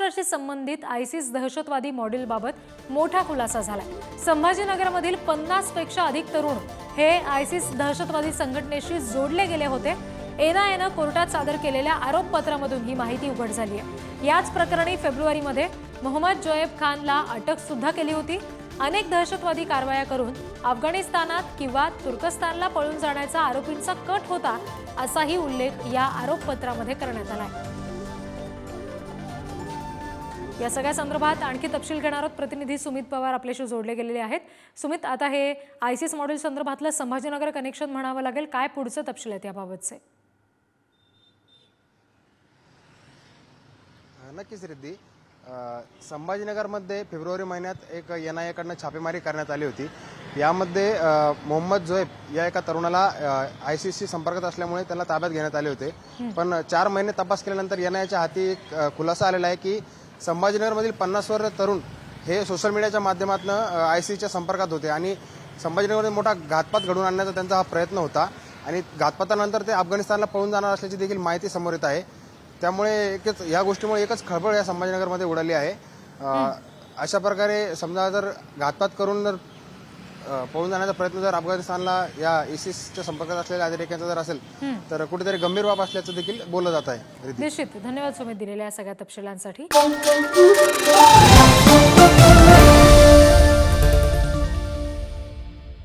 महाराष्ट्राशी संबंधित आयसिस दहशतवादी मॉडेलबाबत मोठा खुलासा झाला संभाजीनगरमधील पन्नासपेक्षा अधिक तरुण हे आयसिस दहशतवादी संघटनेशी जोडले गेले होते. एनआयएनं कोर्टात सादर केलेल्या आरोपपत्रामधून ही माहिती उघड झाली आहे. याच प्रकरणी फेब्रुवारीमध्ये मोहम्मद जोएब खानला अटक सुद्धा केली होती. अनेक दहशतवादी कारवाया करून अफगाणिस्तानात किंवा तुर्कस्तानला पळून जाण्याचा आरोपींचा कट होता असाही उल्लेख या आरोपपत्रामध्ये करण्यात आला आहे. या सगळ्या संदर्भात आणखी तपशील घेणार आहोत. प्रतिनिधी सुमित पवार आपल्याशी जोडले गेलेले आहेत. सुमित आता हे आयसीस मॉडेल संदर्भातलं संभाजीनगर कनेक्शन म्हणावं लागेल. काय पुढचं तपशील आहेत याबाबतचे? नक्कीच रिद्धी. संभाजीनगरमध्ये फेब्रुवारी महिन्यात एक एन आय एकडनं छापेमारी करण्यात आली होती. यामध्ये मोहम्मद जोएब या एका तरुणाला आय सी सी संपर्कात असल्यामुळे त्याला ताब्यात घेण्यात आले होते. पण चार महिने तपास केल्यानंतर एन आयच्या हाती एक खुलासा आलेला आहे की संभाजीनगरमधील पन्नास वर तरुण हे सोशल मीडियाच्या माध्यमातून आय सी च्या संपर्कात होते. आणि संभाजीनगरमध्ये मोठा घातपात घडवून आणण्याचा त्यांचा हा प्रयत्न होता. आणि घातपातानंतर ते अफगाणिस्तानला पळून जाणार असल्याची देखील माहिती समोर येत आहे. त्यामुळे एकच या गोष्टीमुळे एकच खळबळ या संभाजीनगरमध्ये उडाली आहे. अशा प्रकारे समजा जर घातपात करून जर पळून जाण्याचा प्रयत्न जर अफगाणिस्तानला या इसिसच्या संपर्कात असलेल्या अतिरेक्यांचा जर असेल तर कुठेतरी गंभीर बाब असल्याचं देखील बोललं जात आहे निश्चित. धन्यवाद सुमित दिलेल्या सगळ्या तपशिलांसाठी.